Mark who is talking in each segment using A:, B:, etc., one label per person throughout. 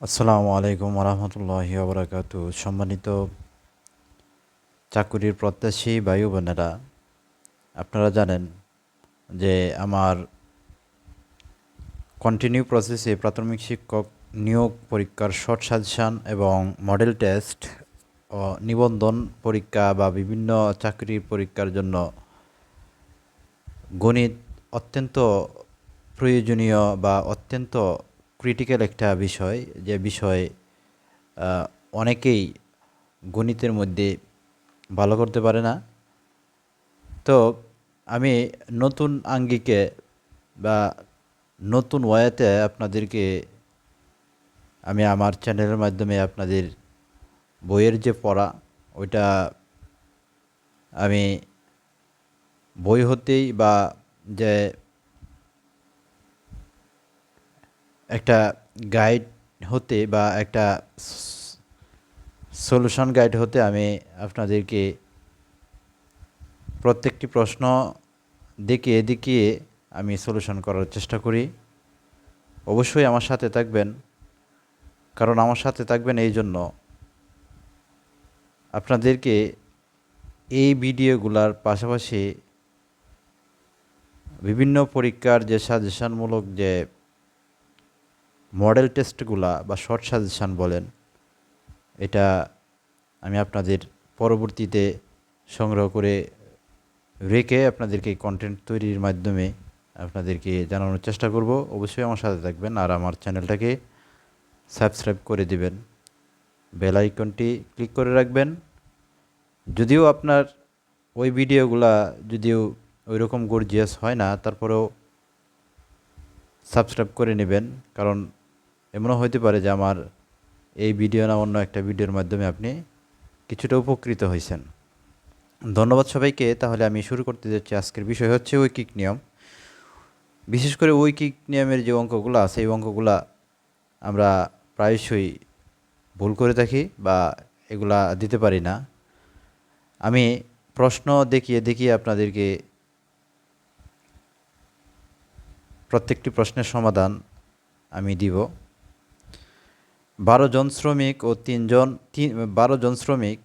A: আসসালামু আলাইকুম রহমতুল্লাহি ওবরাকাত। সম্মানিত চাকুরির প্রত্যাশী বায়ু বোনেরা, আপনারা জানেন যে আমার কন্টিনিউ প্রসেসে প্রাথমিক শিক্ষক নিয়োগ পরীক্ষার শর্ট সাজেশান এবং মডেল টেস্ট ও নিবন্ধন পরীক্ষা বা বিভিন্ন চাকরির পরীক্ষার জন্য গণিত অত্যন্ত প্রয়োজনীয় বা অত্যন্ত ক্রিটিক্যাল একটা বিষয়, যে বিষয়ে অনেকেই গণিতের মধ্যে ভালো করতে পারে না। তো আমি নতুন আঙ্গিকে বা নতুন ওয়াতে আপনাদেরকে, আমি আমার চ্যানেলের মাধ্যমে আপনাদের বইয়ের যে পড়া, ওইটা আমি বই হতেই বা যে একটা গাইড হতে বা একটা সলিউশন গাইড হতে আমি আপনাদেরকে প্রত্যেকটি প্রশ্ন দেখিয়ে দেখিয়ে আমি সলিউশন করার চেষ্টা করি। অবশ্যই আমার সাথে থাকবেন, কারণ আমার সাথে থাকবেন এই জন্য আপনাদেরকে এই ভিডিওগুলার পাশাপাশি বিভিন্ন পরীক্ষার যে সাজেশনমূলক যে মডেল টেস্টগুলা বা শর্ট সাজেশান বলেন, এটা আমি আপনাদের পরবর্তীতে সংগ্রহ করে রেখে আপনাদেরকে কন্টেন্ট তৈরির মাধ্যমে আপনাদেরকে জানানোর চেষ্টা করব। অবশ্যই আমার সাথে থাকবেন আর আমার চ্যানেলটাকে সাবস্ক্রাইব করে দিবেন। বেল আইকনটি ক্লিক করে রাখবেন। যদিও আপনার ওই ভিডিওগুলা যদিও ওই রকম গর্জিয়াস হয় না, তারপরেও সাবস্ক্রাইব করে নেবেন। কারণ এমনও হতে পারে যে আমার এই ভিডিও না অন্য একটা ভিডিওর মাধ্যমে আপনি কিছুটা উপকৃত হয়েছেন ধন্যবাদ সবাইকে। তাহলে আমি শুরু করতে যাচ্ছি আজকের বিষয় হচ্ছে ঐকিক নিয়ম। বিশেষ করে ঐকিক নিয়মের যে অঙ্কগুলো আছে, এই অঙ্কগুলা আমরা প্রায়শই ভুল করে থাকি বা এগুলা দিতে পারি না। আমি প্রশ্ন দেখিয়ে দেখিয়ে আপনাদেরকে প্রত্যেকটি প্রশ্নের সমাধান আমি দিব। বারো জন শ্রমিক ও তিনজন তিন, বারো জন শ্রমিক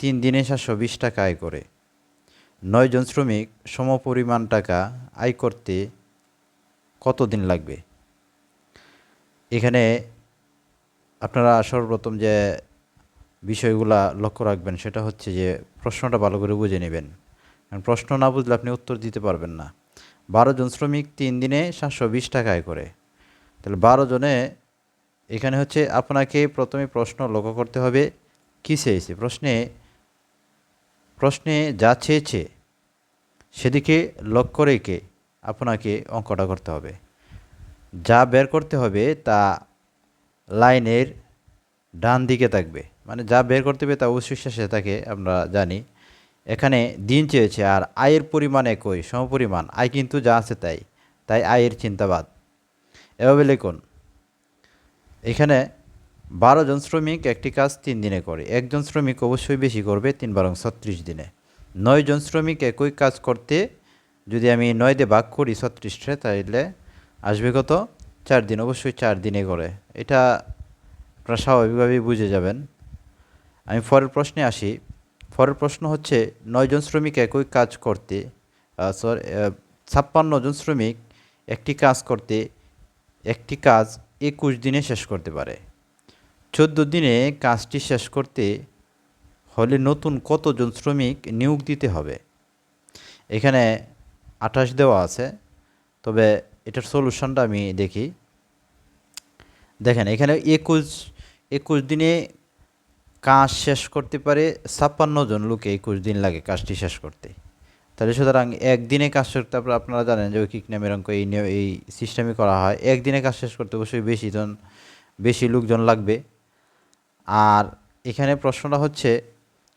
A: তিন দিনে সাতশো বিশ টাকা আয় করে। নয় জন শ্রমিক সমপরিমাণ টাকা আয় করতে কত দিন লাগবে? এখানে আপনারা সর্বপ্রথম যে বিষয়গুলা লক্ষ্য রাখবেন সেটা হচ্ছে যে প্রশ্নটা ভালো করে বুঝে নেবেন। কারণ প্রশ্ন না বুঝলে আপনি উত্তর দিতে পারবেন না। বারো জন শ্রমিক তিন দিনে সাতশো বিশ টাকা আয় করে। তাহলে বারো জনে এখানে হচ্ছে আপনাকে প্রথমে প্রশ্ন লক্ষ্য করতে হবে, কী চেয়েছে? প্রশ্নে প্রশ্নে যা চেয়েছে সেদিকে লক্ষ্য রেখে আপনাকে অঙ্কটা করতে হবে। যা বের করতে হবে তা লাইনের ডান দিকে থাকবে। মানে যা বের করতে হবে তা অবশ্যই শেষে থাকে আমরা জানি। এখানে দিন চেয়েছে আর আয়ের পরিমাণ একই, সমপরিমাণ। আয় কিন্তু যা আছে তাই তাই আয়ের চিন্তাবাদ। এভাবে লিখুন। এখানে বারো জন শ্রমিক একটি কাজ তিন দিনে করে। একজন শ্রমিক অবশ্যই বেশি করবে তিন বারং ছত্রিশ দিনে। নয় জন শ্রমিক একই কাজ করতে যদি আমি নয় দিয়ে ভাগ করি ছত্রিশে তাহলে আসবে কত? চার দিন, অবশ্যই চার দিনে করে। এটা আপনারা স্বাভাবিকভাবেই বুঝে যাবেন। আমি পরের প্রশ্নে আসি। পরের প্রশ্ন হচ্ছে নয়জন শ্রমিক একই কাজ করতে সরি ছাপ্পান্ন জন শ্রমিক একটি কাজ করতে, একটি কাজ একুশ দিনে শেষ করতে পারে। চোদ্দ দিনে কাজটি শেষ করতে হলে নতুন কতজন শ্রমিক নিয়োগ দিতে হবে? এখানে আঠাশ দেওয়া আছে, তবে এটার সলিউশনটা আমি দেখি। দেখেন, এখানে একুশ একুশ দিনে কাজ শেষ করতে পারে ছাপ্পান্ন জন লোকে একুশ দিন লাগে কাজটি শেষ করতে। তাহলে সুতরাং একদিনে কাজ করতে আপনারা আপনারা জানেন যে ঐকিক নামের অঙ্ক এই নিয়ে- এই সিস্টেমে করা হয়। একদিনে কাজ শেষ করতে অবশ্যই বেশি জন বেশি লোকজন লাগবে। আর এখানে প্রশ্নটা হচ্ছে,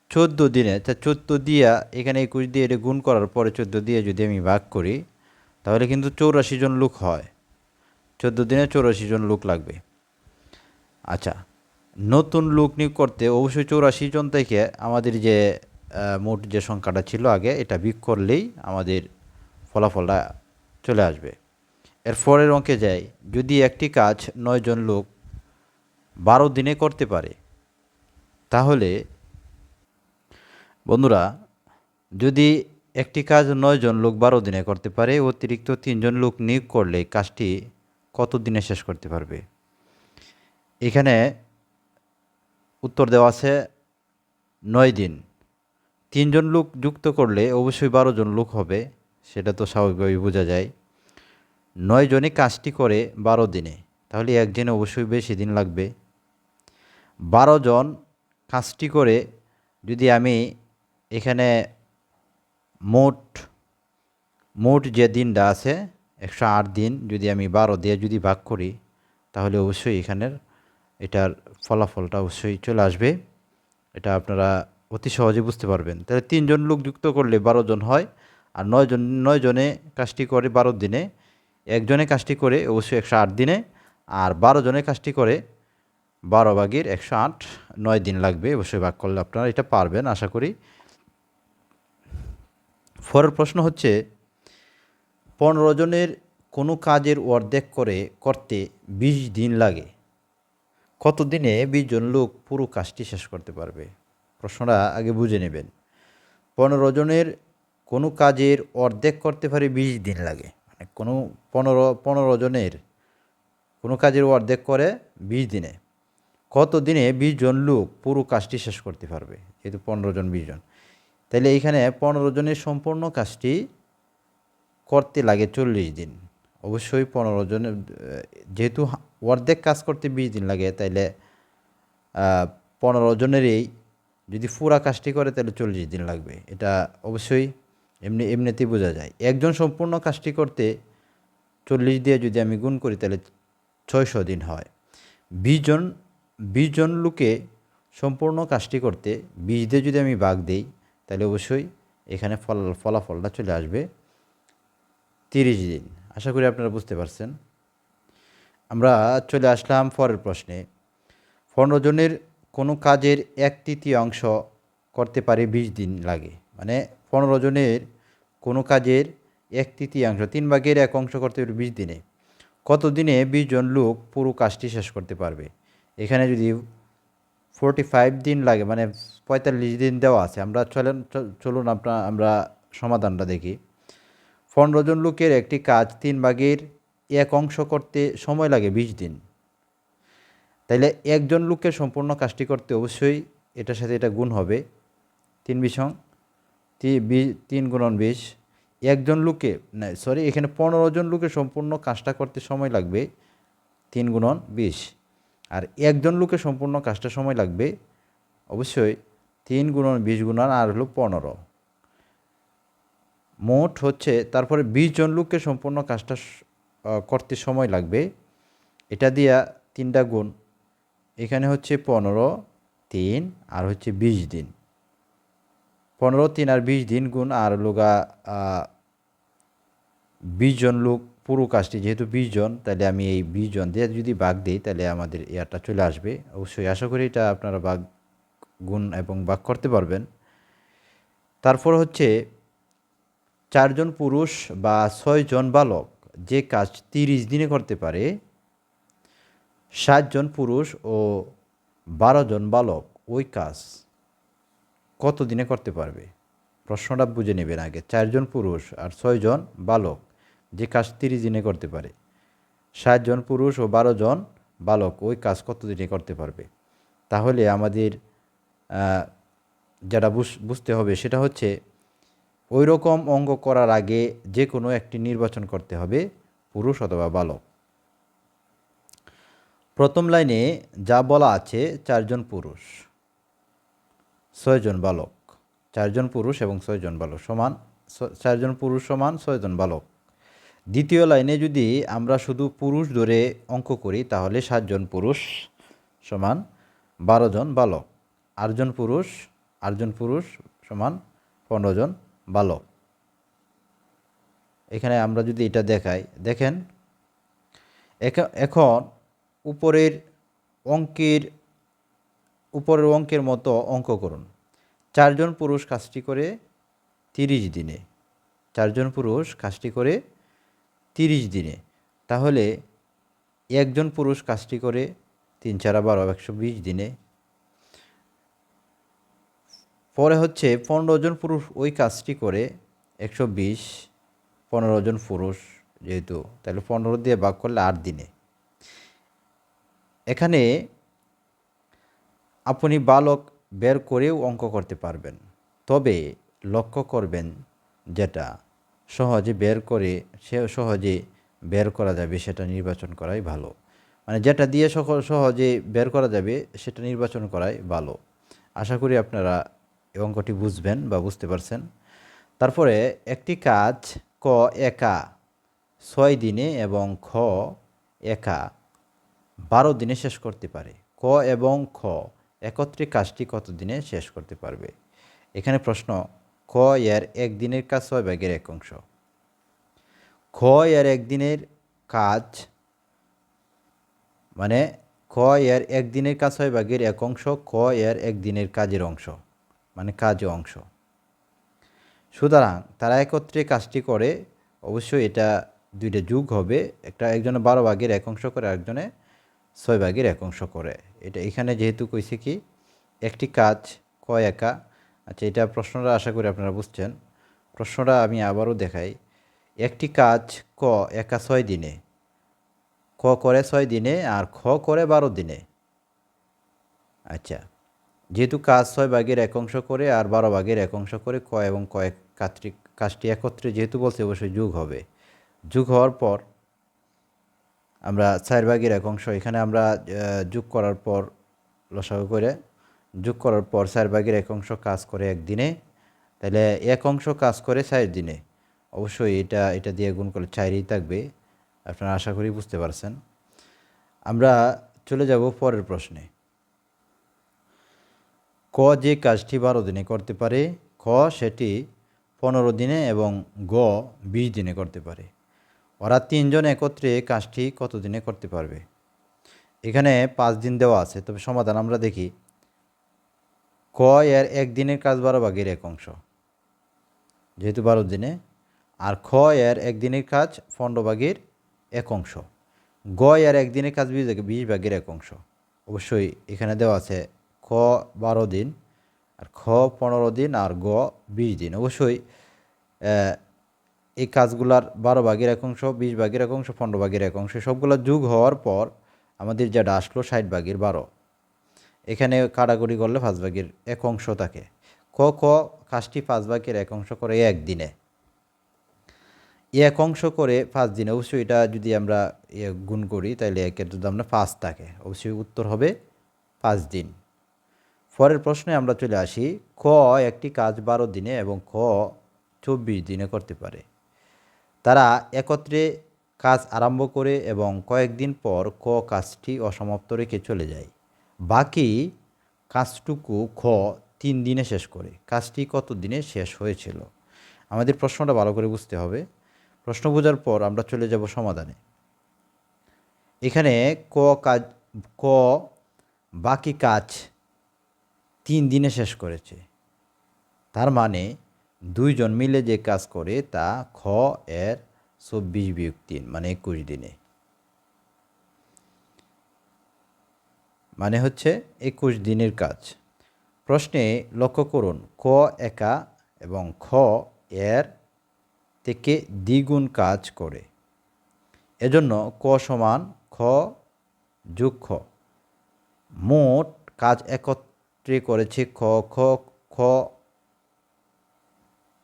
A: চোদ্দ দিনে তা চোদ্দ দিয়া এখানে একুশ দিয়ে এটা গুণ করার পরে চোদ্দ দিয়ে যদি আমি ভাগ করি, তাহলে কিন্তু চৌরাশি জন লোক হয়। চোদ্দ দিনে চৌরাশি জন লোক লাগবে। আচ্ছা নতুন লোক নিয়োগ করতে অবশ্যই চৌরাশি জন থেকে আমাদের যে মোট যে সংখ্যাটা ছিল আগে, এটা বিক করলেই আমাদের ফলাফলটা চলে আসবে। এর পরের অঙ্কে যাই, যদি একটি কাজ নয় জন লোক বারো দিনে করতে পারে, তাহলে বন্ধুরা, যদি একটি কাজ নয়জন লোক বারো দিনে করতে পারে, অতিরিক্ত তিনজন লোক নিয়োগ করলে কাজটি কত দিনে শেষ করতে পারবে? এখানে উত্তর দেওয়া আছে নয় দিন। তিনজন লোক যুক্ত করলে অবশ্যই বারো জন লোক হবে, সেটা তো স্বাভাবিকভাবেই বোঝা যায়। নয় জনে কাজটি করে বারো দিনে, তাহলে একজনে অবশ্যই বেশি দিন লাগবে। বারো জন কাজটি করে যদি আমি এখানে মোট মোট যে দিনটা আছে, একশো আট দিন যদি আমি বারো দিয়ে যদি ভাগ করি, তাহলে অবশ্যই এখানের এটার ফলাফলটা অবশ্যই চলে আসবে। এটা আপনারা অতি সহজে বুঝতে পারবেন। তাহলে তিনজন লোক যুক্ত করলে বারো জন হয়, আর নয় জন, নয় জনে কাজটি করে বারো দিনে। একজনে কাজটি করে অবশ্যই একশো আট দিনে, আর বারো জনে কাজটি করে বারো ভাগের একশো আট, নয় দিন লাগবে। অবশ্যই ভাগ করলে আপনারা এটা পারবেন, আশা করি। পরের প্রশ্ন হচ্ছে, পনেরো জনের কোনো কাজের অর্ধেক করে করতে বিশ দিন লাগে। কত দিনে জন লোক পুরো কাজটি শেষ করতে পারবে? প্রশ্নটা আগে বুঝে নেবেন। পনেরো জনের কোনো কাজের অর্ধেক করতে পারে বিশ দিন লাগে। মানে কোনো পনেরো পনেরো জনের কোনো কাজের অর্ধেক করে বিশ দিনে। কত দিনে বিশ জন লোক পুরো কাজটি শেষ করতে পারবে? যেহেতু পনেরো জন, বিশ জন। তাহলে এইখানে পনেরো জনের সম্পূর্ণ কাজটি করতে লাগে চল্লিশ দিন। অবশ্যই পনেরো জনের যেহেতু অর্ধেক কাজ করতে বিশ দিন লাগে, তাইলে পনেরো জনেরই যদি পুরা কাজটি করে, তাহলে চল্লিশ দিন লাগবে। এটা অবশ্যই এমনি, এমনিতেই বোঝা যায়। একজন সম্পূর্ণ কাজটি করতে চল্লিশ দিয়ে যদি আমি গুণ করি, তাহলে ছয়শো দিন হয়। বিশ জন বিশ জন লোকে সম্পূর্ণ কাজটি করতে বিশ দিয়ে যদি আমি ভাগ দিই, তাহলে অবশ্যই এখানে ফল, ফলাফলটা চলে আসবে তিরিশ দিন। আশা করি আপনারা বুঝতে পারছেন। আমরা চলে আসলাম পরের প্রশ্নে। পনেরো জনের কোনো কাজের এক তৃতীয়াংশ করতে পারে বিশ দিন লাগে। মানে পনেরো জনের কোনো কাজের এক তৃতীয়াংশ তিন ভাগের এক অংশ করতে পারে বিশ দিনে। কত দিনে বিশ জন লোক পুরো কাজটি শেষ করতে পারবে? এখানে যদি ফোরটি ফাইভ দিন লাগে মানে পঁয়তাল্লিশ দিন দেওয়া আছে, আমরা চলেন চলুন আপনার আমরা সমাধানটা দেখি। পনেরো জন লোকের একটি কাজ তিন ভাগের এক অংশ করতে সময় লাগে বিশ দিন। তাইলে একজন লোককে সম্পূর্ণ কাজটি করতে অবশ্যই এটার সাথে এটা গুণ হবে। তিন বিশং তিন গুণন বিশ। একজন লোকে না সরি এখানে পনেরো জন লোকের সম্পূর্ণ কাজটা করতে সময় লাগবে। তিন গুণন বিশ। আর একজন লোকের সম্পূর্ণ কাজটা সময় লাগবে অবশ্যই তিন গুণন বিশ গুণন আর হলো পনেরো। মোট হচ্ছে তারপরে বিশ জন লোককে সম্পূর্ণ কাজটা করতে সময় লাগবে। এটা দিয়া তিনটা গুণ এখানে হচ্ছে পনেরো তিন আর হচ্ছে বিশ দিন। পনেরো তিন আর বিশ দিন গুণ আর লোকা বিশ জন লোক পুরো কাজটি, যেহেতু বিশ জন, তাহলে আমি এই বিশ জন দিয়ে যদি বাঘ দিই, তাহলে আমাদের ইয়ারটা চলে আসবে। অবশ্যই আশা করি এটা আপনারা বাঘ গুণ এবং বাঘ করতে পারবেন। তারপর হচ্ছে চারজন পুরুষ বা ছয়জন বালক, যে কাজ তিরিশ দিনে করতে পারে সাতজন পুরুষ ও বারো জন বালক, ওই কাজ কত দিনে করতে পারবে? প্রশ্নটা বুঝে নেবেন আগে। চারজন পুরুষ আর ছয়জন বালক, যে কাজ তিরিশ দিনে করতে পারে। সাতজন পুরুষ ও বারো জন বালক, ওই কাজ কত দিনে করতে পারবে? তাহলে আমাদের যেটা বুঝতে হবে সেটা হচ্ছে ওই রকম অঙ্গ করার আগে যে কোনো একটি নির্বাচন করতে হবে, পুরুষ অথবা বালক। প্রথম লাইনে যা বলা আছে, চারজন পুরুষ। ছয়জন বালক। চারজন পুরুষ এবং ছয়জন বালক সমান চারজন পুরুষ সমান, ছয়জন বালক। দ্বিতীয় লাইনে যদি আমরা শুধু পুরুষ ধরে অঙ্ক করি, তাহলে সাতজন পুরুষ সমান বারো জন বালক। আটজন পুরুষ আটজন পুরুষ সমান পনেরো জন বালক। এখানে আমরা যদি এটা দেখাই, দেখেন এখন উপরের অঙ্কের উপরের অঙ্কের মতো অঙ্ক করুন। চারজন পুরুষ কাজটি করে তিরিশ দিনে। চারজন পুরুষ কাজটি করে তিরিশ দিনে। তাহলে একজন পুরুষ কাজটি করে তিন চারা বারো একশো বিশ দিনে। পরে হচ্ছে পনেরো জন পুরুষ ওই কাজটি করে একশো বিশ, পনেরো জন পুরুষ যেহেতু, তাহলে পনেরো দিয়ে ভাগ করলে আট দিনে। এখানে আপনি বালক বের করেও অঙ্ক করতে পারবেন। তবে লক্ষ্য করবেন যেটা, সহজে বের করে, সে সহজে বের করা যাবে, সেটা নির্বাচন করাই ভালো। মানে যেটা দিয়ে সকল সহজে বের করা যাবে, সেটা নির্বাচন করাই ভালো। আশা করি আপনারা অঙ্কটি বুঝবেন বা বুঝতে পারছেন। তারপরে একটি কাজ ক একা, ছয় দিনে এবং খ একা। বারো দিনে শেষ করতে পারে। ক এবং খ একত্রে কাজটি কত দিনে শেষ করতে পারবে? এখানে প্রশ্ন ক এর একদিনের কাজ ছয় ভাগের এক অংশ। খ এর একদিনের কাজ মানে ক এর একদিনের কাজ ছয় ভাগের এক অংশ ক এর একদিনের কাজের অংশ মানে কাজে অংশ। সুতরাং তারা একত্রে কাজটি করে, অবশ্যই এটা দুইটা যুগ হবে। একটা একজনে বারো ভাগের এক অংশ করে, আরেকজনে ছয় ভাগের এক অংশ করে। এটা এখানে যেহেতু কইছে কি, একটি কাজ ক একা? আচ্ছা এটা প্রশ্নটা আশা করি আপনারা বুঝছেন। প্রশ্নটা আমি আবারও দেখাই। একটি কাজ ক একা ছয় দিনে? ক করে ছয় দিনে আর খ করে বারো দিনে? আচ্ছা যেহেতু কাজ ছয় ভাগের এক অংশ করে আর বারো ভাগের এক অংশ করে ক এবং কয়েক কাজটি কাজটি একত্রে যেহেতু বলছে, অবশ্যই যুগ হবে। যুগ হওয়ার পর আমরা চার ভাগের এক অংশ। এখানে আমরা যোগ করার পর, লসাগু করে যোগ করার পর চার ভাগের এক অংশ কাজ করে একদিনে। তাহলে এক অংশ কাজ করে চার দিনে। অবশ্যই এটা এটা দিয়ে গুণ করলে চারই থাকবে। আপনারা আশা করি বুঝতে পারছেন। আমরা চলে যাব পরের প্রশ্নে। ক যে কাজটি বারো দিনে করতে পারে, খ সেটি পনেরো দিনে এবং গ বিশ দিনে করতে পারে। ওরা তিনজন একত্রে কাজটি কত দিনে করতে পারবে? এখানে পাঁচ দিন দেওয়া আছে, তবে সমাধান আমরা দেখি। ক এর একদিনের কাজ বারো ভাগের এক অংশ। যেহেতু বারো দিনে, আর খ এর একদিনের কাজ পনেরো ভাগের এক অংশ। গ এর একদিনের কাজ বিশ বিশ ভাগের এক অংশ। অবশ্যই এখানে দেওয়া আছে খ বারো দিন, আর খ পনেরো দিন, আর গ বিশ দিন। অবশ্যই এই কাজগুলার বারো ভাগের এক অংশ, বিশ ভাগের এক অংশ, পনেরো ভাগের এক অংশ, সবগুলো যুগ হওয়ার পর আমাদের যেটা আসলো ষাট ভাগের বারো। এখানে কাটাকুটি করলে পাঁচ ভাগের এক অংশ থাকে। ক ক কাজটি পাঁচ ভাগের এক অংশ করে একদিনে এক অংশ করে পাঁচ দিনে, অবশ্যই এটা যদি আমরা গুণ করি তাহলে একের যদি আমরা পাঁচ থাকে, অবশ্যই উত্তর হবে পাঁচ দিন। পরের প্রশ্নে আমরা চলে আসি, ক একটি কাজ বারো দিনে এবং খ চব্বিশ দিনে করতে পারে। তারা একত্রে কাজ আরম্ভ করে এবং কয়েকদিন পর ক কাজটি অসমাপ্ত রেখে চলে যায়। বাকি কাজটুকু খ তিন দিনে শেষ করে। কাজটি কত দিনে শেষ হয়েছিল? আমাদের প্রশ্নটা ভালো করে বুঝতে হবে। প্রশ্ন বোঝার পর আমরা চলে যাব সমাধানে। এখানে ক কাজ, ক বাকি কাজ তিন দিনে শেষ করেছে। তার মানে দুইজন মিলে যে কাজ করে তা খ, এর চব্বিশ বিয়োগ তিন মানে একুশ দিনে। মানে হচ্ছে একুশ দিনের কাজ। প্রশ্নে লক্ষ্য করুন, ক একা এবং খ, এর থেকে দ্বিগুণ কাজ করে। এজন্য ক সমান খ যোগ খ। মোট কাজ একত্রে করেছে খ খ খ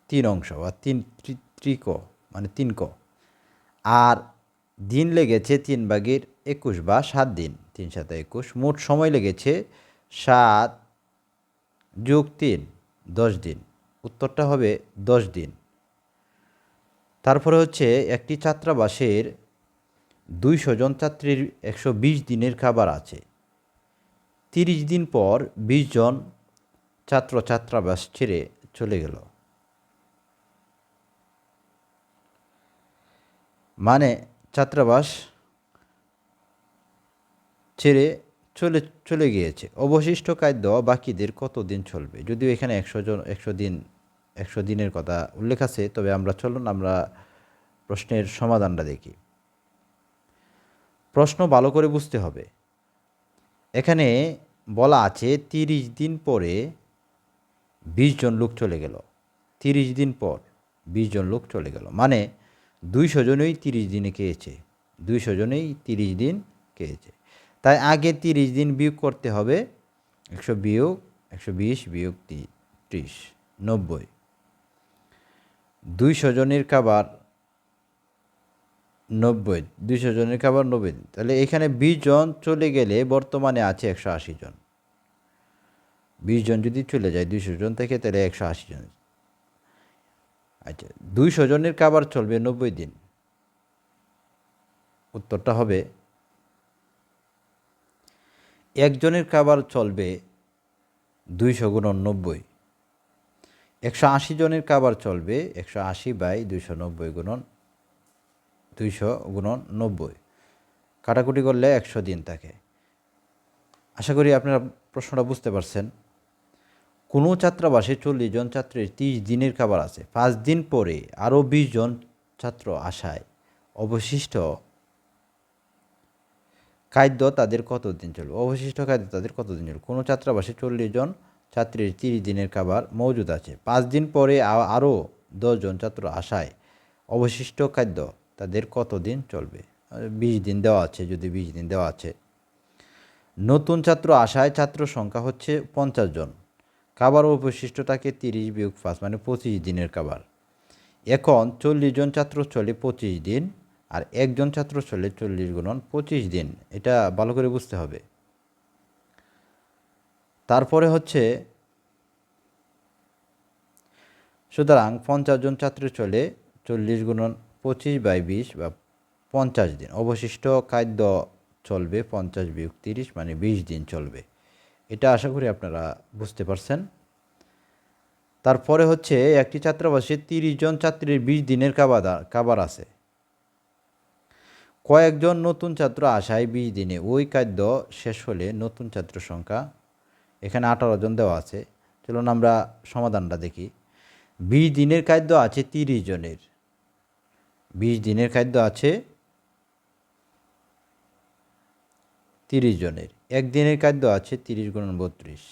A: তিন অংশ বা তিন ত্রি- ত্রিক মানে তিন ক আর দিন লেগেছে তিন ভাগের একুশ বা সাত দিন। তিন সাথে একুশ। মোট সময় লেগেছে সাত যোগ তিন, দশ দিন। উত্তরটা হবে দশ দিন। তারপরে হচ্ছে একটি ছাত্রাবাসের দুইশো জন ছাত্রীর একশো বিশ দিনের খাবার আছে। তিরিশ দিন পর বিশ জন ছাত্র ছাত্রাবাস ছেড়ে চলে গেল। মানে ছাত্রাবাস ছেড়ে চলে চলে গিয়েছে। অবশিষ্ট খাদ্য বাকিদের কত দিন চলবে? যদিও এখানে একশো জন, একশো দিন, একশো দিনের কথা উল্লেখ আছে, তবে আমরা, চলুন আমরা প্রশ্নের সমাধানটা দেখি। প্রশ্ন ভালো করে বুঝতে হবে। এখানে বলা আছে, তিরিশ দিন পরে বিশ জন লোক চলে গেল। তিরিশ দিন পর বিশ জন লোক চলে গেল। মানে দুইশো জনেই তিরিশ দিনে খেয়েছে। দুইশো জনেই তিরিশ দিন খেয়েছে। তাই আগে তিরিশ দিন বিয়োগ করতে হবে একশো বিয়োগ, একশো বিশ বিয়োগ ত্রিশ, নব্বই। দুইশো জনের খাবার নব্বই, দুইশো জনের খাবার নব্বই তাহলে এখানে বিশ জন চলে গেলে বর্তমানে আছে একশো আশি জন। বিশ জন যদি চলে যায় দুইশো জন থেকে, তাহলে একশো আশি জন। আচ্ছা দুইশো জনের কাবার চলবে নব্বই দিন। উত্তরটা হবে একজনের কাবার চলবে দুইশো গুণন নব্বই। একশো আশি জনের খাবার চলবে একশো আশি বাই দুইশো নব্বই গুণন, দুইশো গুণন নব্বই। কাটাকুটি করলে একশো দিন থাকে। আশা করি আপনারা প্রশ্নটা বুঝতে পারছেন। কোনো ছাত্রাবাসে চল্লিশ জন ছাত্রের তিরিশ দিনের খাবার আছে। পাঁচ দিন পরে আরও বিশ জন ছাত্র আসায়। অবশিষ্ট খাদ্য তাদের কতদিন চলবে? অবশিষ্ট খাদ্য তাদের কতদিন চলবে? কোনো ছাত্রাবাসে চল্লিশ জন ছাত্রের তিরিশ দিনের খাবার মজুদ আছে। পাঁচ দিন পরে আরও দশজন ছাত্র আসায়। অবশিষ্ট খাদ্য তাদের কতদিন চলবে? বিশ দিন দেওয়া আছে, যদি বিশ দিন দেওয়া আছে। নতুন ছাত্র আসায় ছাত্র সংখ্যা হচ্ছে পঞ্চাশ জন। খাবার অবশিষ্টটাকে তিরিশ বিয়োগ পাঁচ মানে পঁচিশ দিনের খাবার। এখন চল্লিশ জন ছাত্র চলে পঁচিশ দিন, আর একজন ছাত্র চলে চল্লিশ গুণন পঁচিশ দিন। এটা ভালো করে বুঝতে হবে। তারপরে হচ্ছে, সুতরাং পঞ্চাশ জন ছাত্র চলে চল্লিশ গুণন পঁচিশ বাই বিশ বা পঞ্চাশ দিন। অবশিষ্ট খাদ্য চলবে পঞ্চাশ বিয়োগ তিরিশ মানে বিশ দিন চলবে। এটা আশা করি আপনারা বুঝতে পারছেন। তারপরে হচ্ছে একটি ছাত্রাবাসে তিরিশ জন ছাত্রীর বিশ দিনের খাবার কাবার আছে। কয়েকজন নতুন ছাত্র আসায় বিশ দিনে ওই খাদ্য শেষ হলে নতুন ছাত্র সংখ্যা এখানে আঠারো জন দেওয়া আছে। চলুন আমরা সমাধানটা দেখি। বিশ দিনের খাদ্য আছে তিরিশ জনের। বিশ দিনের খাদ্য আছে তিরিশ জনের। একদিনের খাদ্য আছে তিরিশ গুণন বত্রিশ।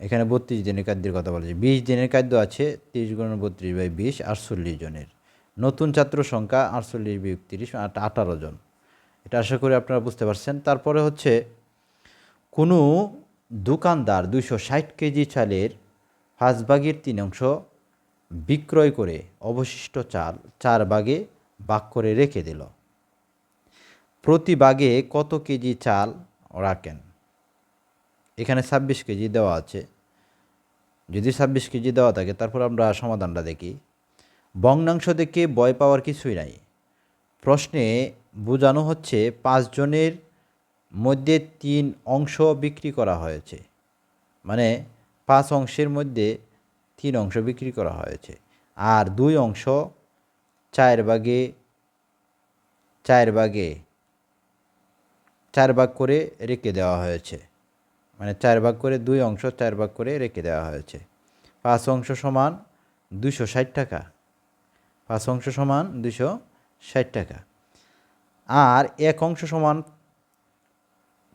A: এখানে বত্রিশ দিনের খাদ্যের কথা বলেছে বিশ দিনের খাদ্য আছে তিরিশ গুণন বত্রিশ বাই বিশ, আটচল্লিশ জনের। নতুন ছাত্র সংখ্যা আটচল্লিশ বিয়োগ তিরিশ আঠারো জন। এটা আশা করি আপনারা বুঝতে পারছেন। তারপরে হচ্ছে কোনো দোকানদার দুশো ষাট কেজি চালের পাঁচ তিন অংশ বিক্রয় করে অবশিষ্ট চাল চার ভাগে ভাগ করে রেখে দিল। প্রতি বাগে কত কেজি চাল রাখেন? এখানে ছাব্বিশ কেজি দেওয়া আছে। যদি ছাব্বিশ কেজি দেওয়া থাকে, তারপর আমরা সমাধানটা দেখি। ভগ্নাংশ দেখে ভয় পাওয়ার কিছুই নাই। প্রশ্নে বোঝানো হচ্ছে পাঁচজনের মধ্যে তিন অংশ বিক্রি করা হয়েছে। মানে পাঁচ অংশের মধ্যে তিন অংশ বিক্রি করা হয়েছে। আর দুই অংশ চার বাগে চার ভাগে চার ভাগ করে রেখে দেওয়া হয়েছে। মানে চার ভাগ করে দুই অংশ চার ভাগ করে রেখে দেওয়া হয়েছে। পাঁচ অংশ সমান দুশো ষাট টাকা। পাঁচ অংশ সমান দুশো ষাট টাকা। আর এক অংশ সমান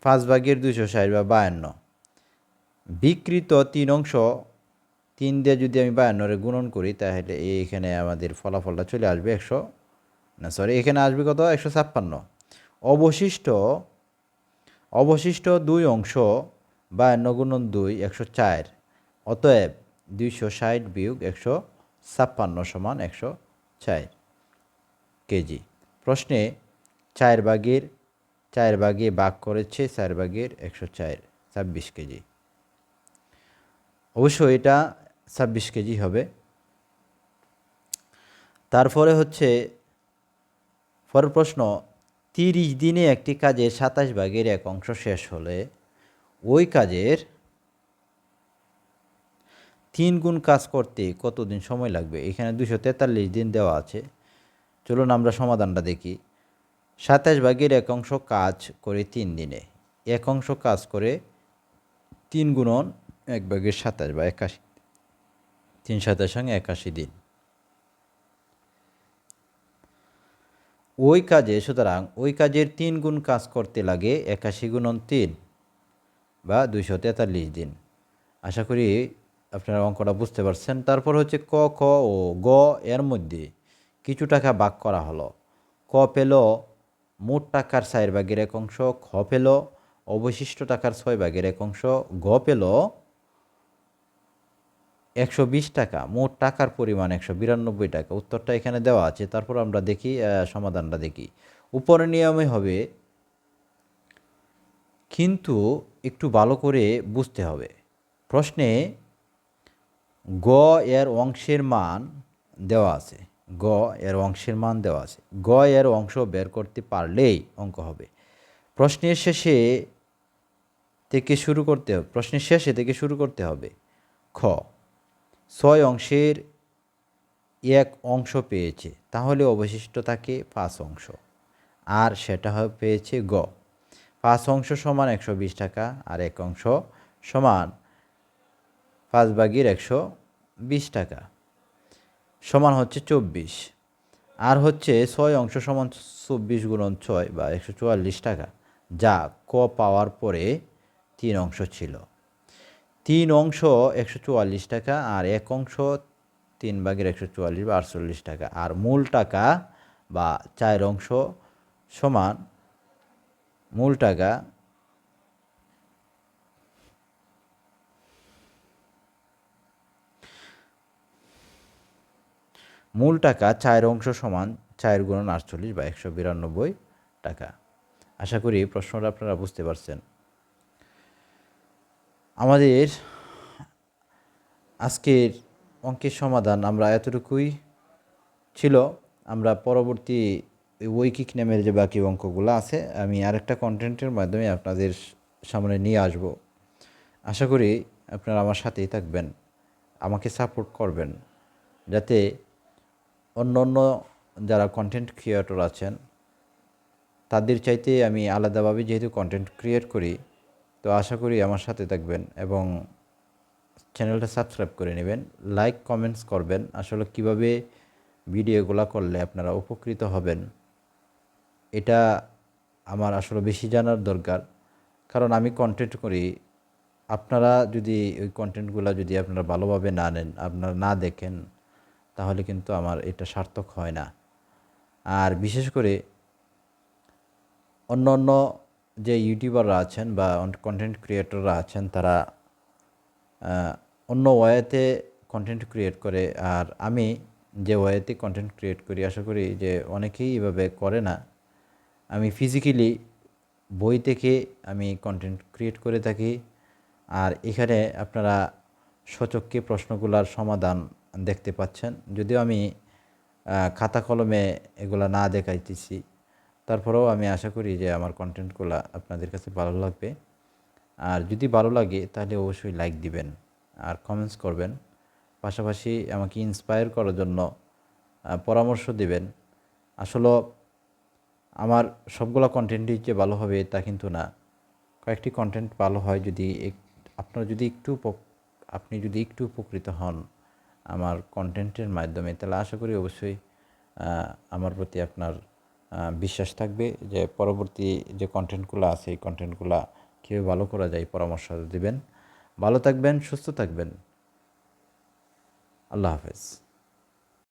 A: পাঁচ ভাগের দুশো ষাট বা বায়ান্ন। বিকৃত তিন অংশ, তিন দিয়ে যদি আমি বায়ান্নরে গুণন করি, তাহলে এইখানে আমাদের ফলাফলটা চলে আসবে একশো, না সরি এখানে আসবে কত? একশো ছাপ্পান্ন। অবশিষ্ট অবশিষ্ট দুই অংশ বায়ান্ন গুণন দুই একশো চার, অতএব দুইশো ষাট বিয়োগ একশো ছাপ্পান্ন সমান একশো চার কেজি। প্রশ্নে চার ভাগের, চার ভাগে ভাগ করেছে চার ভাগের একশো চার, ছাব্বিশ কেজি। অবশ্য এটা ছাব্বিশ কেজি হবে। তারপরে হচ্ছে পরের প্রশ্ন তিরিশ দিনে একটি কাজের সাতাশ ভাগের এক অংশ শেষ হলে ওই কাজের তিন গুণ কাজ করতে কতদিন সময় লাগবে? এখানে দুশো তেতাল্লিশ দিন দেওয়া আছে। চলুন আমরা সমাধানটা দেখি। সাতাশ ভাগের এক অংশ কাজ করে তিন দিনে। এক অংশ কাজ করে তিন গুণন এক ভাগের সাতাশ বা একাশি। তিন সাতাশ সঙ্গে একাশি দিন। ওই কাজে, সুতরাং ওই কাজের তিন গুণ কাজ করতে লাগে একাশি গুণন তিন বা দুইশো তেতাল্লিশ দিন। আশা করি আপনারা অঙ্কটা বুঝতে পারছেন। তারপর হচ্ছে ক, খ ও গ এর মধ্যে কিছু টাকা ভাগ করা হলো। ক পেল মোট টাকার চার ভাগের এক অংশ, খ পেল অবশিষ্ট টাকার ছয় ভাগের এক অংশ, গ পেল একশো বিশ টাকা, মোট টাকার পরিমাণ একশো বিরানব্বই টাকা। উত্তরটা এখানে দেওয়া আছে, তারপর আমরা দেখি সমাধানটা দেখি। উপরের নিয়মে হবে, কিন্তু একটু ভালো করে বুঝতে হবে। প্রশ্নে গ এর অংশের মান দেওয়া আছে, গ এর অংশের মান দেওয়া আছে। গ এর অংশ বের করতে পারলেই অঙ্ক হবে। প্রশ্নের শেষে থেকে শুরু করতে হবে, প্রশ্নের শেষে থেকে শুরু করতে হবে, খ। ছয় অংশের এক অংশ পেয়েছে, তাহলে অবশিষ্ট থাকে পাঁচ অংশ। আর সেটা পেয়েছে গ। পাঁচ অংশ সমান একশো বিশ টাকা আর এক অংশ সমান পাঁচ ভাগের একশো বিশ টাকা। সমান হচ্ছে চব্বিশ। আর হচ্ছে ছয় অংশ সমান চব্বিশ গুণন ছয় বা একশো চুয়াল্লিশ টাকা, যা ক পাওয়ার পরে তিন অংশ ছিল। তিন অংশ একশো চুয়াল্লিশ টাকা আর এক অংশ তিন ভাগের একশো চুয়াল্লিশ বা আটচল্লিশ টাকা। আর মূল টাকা বা চার অংশ সমান মূল টাকা মূল টাকা চার অংশ সমান চার গুণন আটচল্লিশ বা একশো বিরানব্বই টাকা। আশা করি প্রশ্নটা আপনারা বুঝতে পারছেন। আমাদের আজকের অঙ্কের সমাধান আমরা এতটুকুই ছিল। আমরা পরবর্তী ওই ঐকিক নামের যে বাকি অঙ্কগুলো আছে, আমি আরেকটা কন্টেন্টের মাধ্যমে আপনাদের সামনে নিয়ে আসব। আশা করি আপনারা আমার সাথেই থাকবেন, আমাকে সাপোর্ট করবেন, যাতে অন্য অন্য যারা কন্টেন্ট ক্রিয়েটর আছেন, তাদের চাইতে আমি আলাদাভাবে যেহেতু কন্টেন্ট ক্রিয়েট করি তো আশা করি আমার সাথে থাকবেন এবং চ্যানেলটা সাবস্ক্রাইব করে নেবেন লাইক কমেন্টস করবেন, আসলে কীভাবে ভিডিওগুলো করলে আপনারা উপকৃত হবেন, এটা আমার আসলে বেশি জানার দরকার। কারণ আমি কন্টেন্ট করি, আপনারা যদি ওই কন্টেন্টগুলো যদি আপনারা ভালোভাবে না নেন, আপনারা না দেখেন, তাহলে কিন্তু আমার এটা সার্থক হয় না। আর বিশেষ করে অন্য অন্য যে ইউটিউবাররা আছেন বা কন্টেন্ট ক্রিয়েটররা আছেন, তারা অন্য ওয়েতে কন্টেন্ট ক্রিয়েট করে। আর আমি যে ওয়েতে কন্টেন্ট ক্রিয়েট করি, আশা করি যে অনেকেই এভাবে করে না। আমি ফিজিক্যালি বই থেকে আমি কন্টেন্ট ক্রিয়েট করে থাকি। আর এখানে আপনারা সচক্ষে প্রশ্নগুলোর সমাধান দেখতে পাচ্ছেন। যদিও আমি খাতা কলমে এগুলা না দেখাইতেছি। তারপরেও আমি আশা করি যে আমার কন্টেন্টগুলো আপনাদের কাছে ভালো লাগবে। আর যদি ভালো লাগে, তাহলে অবশ্যই লাইক দিবেন আর কমেন্টস করবেন। পাশাপাশি আমাকে ইন্সপায়ার করার জন্য পরামর্শ দিবেন। আসলে আমার সবগুলো কন্টেন্টই যে ভালো হবে, তা কিন্তু না। কয়েকটি কন্টেন্ট ভালো হয় যদি আপনারা যদি একটু আপনি যদি একটু উপকৃত হন আমার কন্টেন্টের মাধ্যমে, তাহলে আশা করি অবশ্যই আমার প্রতি আপনার বিশ্বাস থাকবে যে পরবর্তী যে কন্টেন্টগুলো আছে, এই কন্টেন্টগুলো কীভাবে ভালো করা যায় পরামর্শ দিবেন। ভালো থাকবেন, সুস্থ থাকবেন। আল্লাহ হাফেজ।